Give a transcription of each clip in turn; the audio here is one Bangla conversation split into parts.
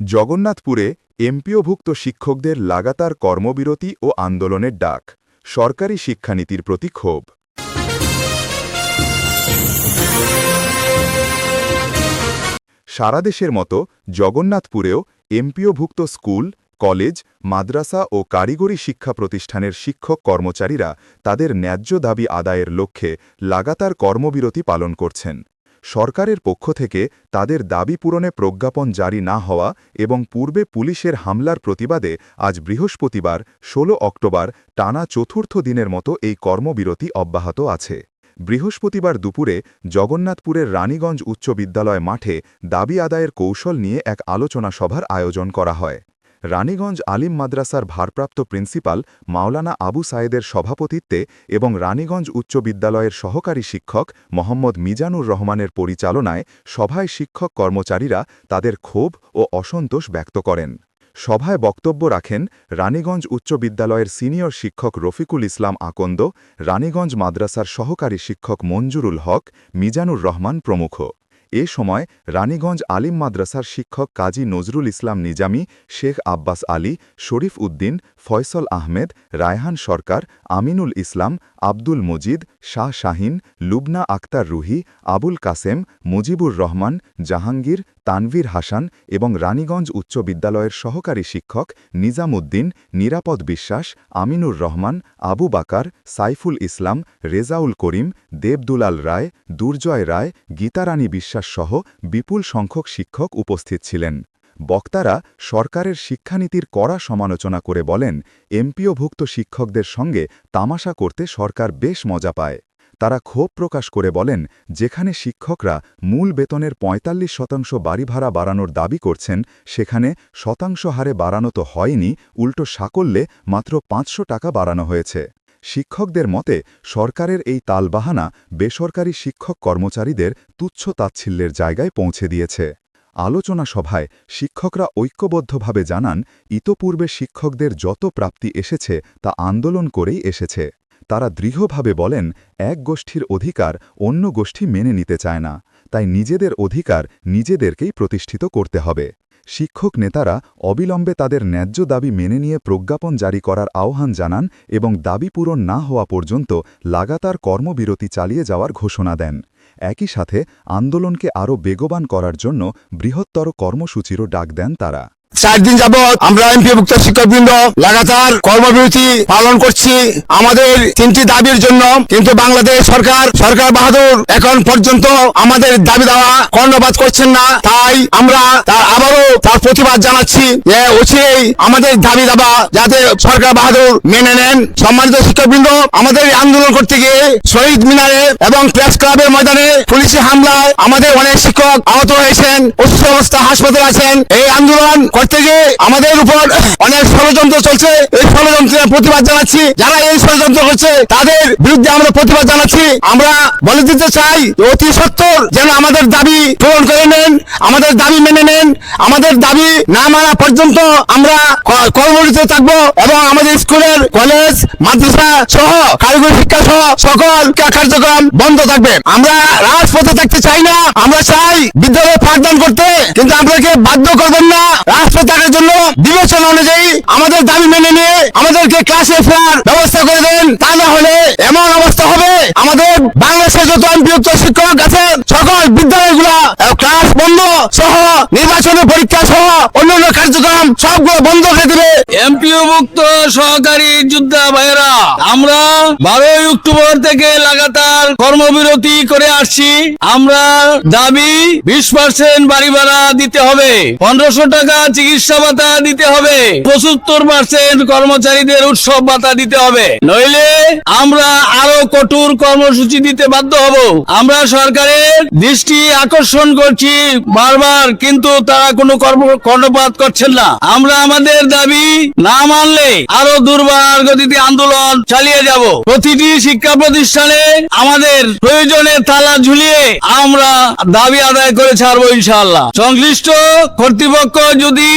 জগন্নাথপুরে এমপিওভুক্ত শিক্ষকদের লাগাতার কর্মবিরতি ও আন্দোলনের ডাক। সরকারি শিক্ষানীতির প্রতি ক্ষোভ। সারা দেশের মতো জগন্নাথপুরেও এমপিওভুক্ত স্কুল, কলেজ, মাদ্রাসা ও কারিগরি শিক্ষা প্রতিষ্ঠানের শিক্ষক কর্মচারীরা তাদের ন্যায্য দাবি আদায়ের লক্ষ্যে লাগাতার কর্মবিরতি পালন করছেন। সরকারের পক্ষ থেকে তাদের দাবি পূরণে প্রজ্ঞাপন জারি না হওয়া এবং পূর্বে পুলিশের হামলার প্রতিবাদে আজ বৃহস্পতিবার ১৬ অক্টোবর, টানা চতুর্থ দিনের মতো এই কর্মবিরতি অব্যাহত আছে। বৃহস্পতিবার দুপুরে জগন্নাথপুরের রানীগঞ্জ উচ্চ বিদ্যালয় মাঠে দাবি আদায়ের কৌশল নিয়ে এক আলোচনা সভার আয়োজন করা হয়। রানীগঞ্জ আলিম মাদ্রাসার ভারপ্রাপ্ত প্রিন্সিপাল মাওলানা আবু সায়েদের সভাপতিত্বে এবং রানীগঞ্জ উচ্চ বিদ্যালয়ের সহকারী শিক্ষক মোহাম্মদ মিজানুর রহমানের পরিচালনায় সভায় শিক্ষক কর্মচারীরা তাদের ক্ষোভ ও অসন্তোষ ব্যক্ত করেন। সভায় বক্তব্য রাখেন রানীগঞ্জ উচ্চ বিদ্যালয়ের সিনিয়র শিক্ষক রফিকুল ইসলাম আকন্দ, রানীগঞ্জ মাদ্রাসার সহকারী শিক্ষক মঞ্জুরুল হক, মিজানুর রহমান প্রমুখ। এ সময় রানীগঞ্জ আলিম মাদ্রাসার শিক্ষক কাজী নজরুল ইসলাম নিজামী, শেখ আব্বাস আলী, শরীফ উদ্দিন, ফয়সল আহমেদ, রায়হান সরকার, আমিনুল ইসলাম, আব্দুল মজিদ, শাহ শাহিন, লুবনা আক্তার রুহি, আবুল কাসেম, মুজিবুর রহমান, জাহাঙ্গীর তানভীর হাসান এবং রানীগঞ্জ উচ্চ বিদ্যালয়ের সহকারী শিক্ষক নিজামুদ্দিন, নিরাপদ বিশ্বাস, আমিনুর রহমান, আবু বাকার, সাইফুল ইসলাম, রেজাউল করিম, দেবদুলাল রায়, দুর্জয় রায়, গীতারানী বিশ্বাস সহ বিপুল সংখ্যক শিক্ষক উপস্থিত ছিলেন। বক্তারা সরকারের শিক্ষানীতির কড়া সমালোচনা করে বলেন, এমপিওভুক্ত শিক্ষকদের সঙ্গে তামাশা করতে সরকার বেশ মজা পায়। তারা ক্ষোভ প্রকাশ করে বলেন, যেখানে শিক্ষকরা মূল বেতনের ৪৫ শতাংশ বাড়ি ভাড়া বাড়ানোর দাবি করছেন, সেখানে শতাংশ হারে বাড়ানো তো হয়নি, উল্টো সাকল্যে মাত্র পাঁচশো টাকা বাড়ানো হয়েছে। শিক্ষকদের মতে, সরকারের এই তালবাহানা বেসরকারি শিক্ষক কর্মচারীদের তুচ্ছ তাচ্ছিল্যের জায়গায় পৌঁছে দিয়েছে। আলোচনা সভায় শিক্ষকরা ঐক্যবদ্ধভাবে জানান, ইতপূর্বে শিক্ষকদের যত প্রাপ্তি এসেছে, তা আন্দোলন করেই এসেছে। তারা দৃঢ়ভাবে বলেন, এক গোষ্ঠীর অধিকার অন্য গোষ্ঠী মেনে নিতে চায় না, তাই নিজেদের অধিকার নিজেদেরকেই প্রতিষ্ঠিত করতে হবে। শিক্ষক নেতারা অবিলম্বে তাদের ন্যায্য দাবি মেনে নিয়ে প্রজ্ঞাপন জারি করার আহ্বান জানান এবং দাবি পূরণ না হওয়া পর্যন্ত লাগাতার কর্মবিরতি চালিয়ে যাওয়ার ঘোষণা দেন। একই সাথে আন্দোলনকে আরও বেগবান করার জন্য বৃহত্তর কর্মসূচিরও ডাক দেন তারা। চার দিন যাবৎ আমরা এমপিভুক্ত শিক্ষকবৃন্দ লাগাতার কর্মবিরতি পালন করছি আমাদের তিনটি দাবির জন্য। কিন্তু বাংলাদেশ সরকার সরকার বাহাদুর এখন পর্যন্ত আমাদের দাবি দেওয়া কর্ণপাত করছেন না। তাই আমরা তার আবারও তার প্রতিবাদ জানাচ্ছি যে অচিরেই আমাদের দাবি দাবা যাতে সরকার বাহাদুর মেনে নেন। সম্মানিত শিক্ষকবৃন্দ আমাদের আন্দোলন করতে গিয়ে শহীদ মিনারে এবং প্রেস ক্লাবের ময়দানে পুলিশি হামলায় আমাদের অনেক শিক্ষক আহত হয়েছেন, অসুস্থ অবস্থা হাসপাতালে আছেন। এই আন্দোলন করতে গিয়ে আমাদের উপর অনেক ষড়যন্ত্র চলছে। এই ষড়যন্ত্রের প্রতিবাদ জানাচ্ছি। যারা এই ষড়যন্ত্র করছে, তাদের বিরুদ্ধে আমরা প্রতিবাদ জানাচ্ছি। আমরা বলে দিতে চাই অতি সত্তর যেন আমাদের দাবি পূরণ করে নেন, আমাদের দাবি মেনে নেন, আমাদের দাবি না মানা পর্যন্ত আমরা কর্মরত থাকব এবং আমাদের স্কুলের কলেজ, মাদ্রাসা সহ কারিগরি শিক্ষা সহ সকল কার্যক্রম বন্ধ থাকবে। আমরা রাজপথে থাকতে চাই না। আমরা চাই বিদ্যালয়ে পাঠদান করতে, কিন্তু আপনাকে বাধ্য করবেন না। রাজপথে থাকার জন্য বিবেচনা অনুযায়ী আমাদের দাবি মেনে নিয়ে আমাদেরকে ক্লাসে ফেরার ব্যবস্থা করে দেন। তা না হলে এমন অবস্থা হবে, আমাদের বাংলাদেশের যত বিরক্ত শিক্ষক আছে সকল বিদ্যালয়গুলা ক্লাস বন্ধ সহ, নির্বাচনী পরীক্ষা সহ, অন্যান্য কার্যক্রম সবগুলো বন্ধ করে দিবে। এমপিওভুক্ত সহকারী যোদ্ধা ভাইয়েরা, আমরা বারোই অক্টোবর থেকে লাগাতার কর্মবিরতি করে আসছি। আমরা দাবি বিশ পার্সেন্ট বাড়ি ভাড়া দিতে হবে। পনেরোশো টাকা চিকিৎসা ভাতা দিতে হবে। পঁচাত্তর পার্সেন্ট কর্মচারীদের উৎসব ভাতা দিতে হবে। নইলে আমরা আরও কঠোর কর্মসূচি দিতে বাধ্য হব। আমরা সরকারের দৃষ্টি আকর্ষণ করছি বারবার, কিন্তু তারা কোনো কর্ম, কর্ণপাত করছেন না। আমরা আমাদের দাবি না মানলে আরও দুর্বার গতিতে আন্দোলন চালিয়ে যাব। প্রতিটি শিক্ষা প্রতিষ্ঠানে আমাদের প্রয়োজনে তালা ঝুলিয়ে আমরা দাবি আদায় করে ছাড়বো ইনশাআল্লাহ। সংশ্লিষ্ট কর্তৃপক্ষ যদি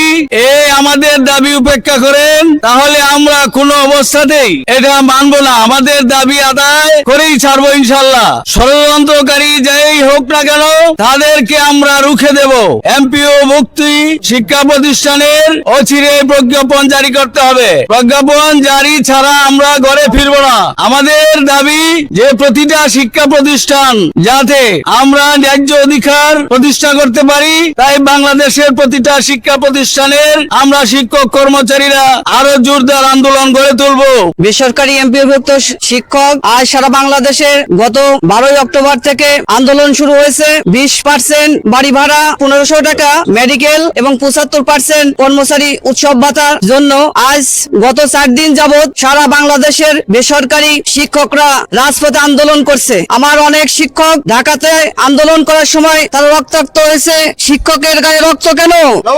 এ আমাদের দাবি উপেক্ষা করেন, তাহলে আমরা কোনো অবস্থাতেই এটা মানবো না। আমাদের দাবি আদায় করেই ছাড়বো ইনশাল্লাহ। ষড়যন্ত্রকারী যেই হোক না কেন, তাদেরকে আমরা রুখে দেব। এমপিও মুক্তি শিক্ষা প্রতিষ্ঠানের অচিরে প্রজ্ঞাপন জারি করতে হবে। প্রজ্ঞাপন জারি ছাড়া আমরা ঘরে ফিরবো না। আমাদের দাবি যে প্রতিটা শিক্ষা প্রতিষ্ঠান যাতে আমরা ন্যায্য অধিকার প্রতিষ্ঠা করতে পারি, তাই বাংলাদেশের প্রতিটা শিক্ষা প্রতিষ্ঠানের আমরা শিক্ষক কর্মচারীরা আরও জোরদার আন্দোলন গড়ে তুলবো। বেসরকারি এমপিভুক্ত শিক্ষক আজ সারা বাংলাদেশের গত বারোই অক্টোবর থেকে আন্দোলন শুরু হয়েছে। বিশ পার্সেন্ট বাড়ি ভাড়া পনেরোশো টাকা মেডিকেল এবং পঁচাত্তর পার্সেন্ট কর্মচারী উৎসব ভাতার জন্য আজ গত চার দিন যাবৎ সারা বাংলাদেশের বেসরকারি শিক্ষকরা রাজপথে আন্দোলন করছে। আমার অনেক শিক্ষক ঢাকাতে আন্দোলন করার সময় তারা রক্তাক্ত হয়েছে। শিক্ষকের গায়ে রক্ত কেন?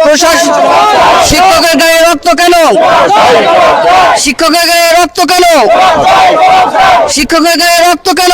প্রশাসন শিক্ষকের গায়ে রক্ত কেন? শিক্ষকের গায়ে রক্ত কেন? শিক্ষকের গায়ে রক্ত কেন?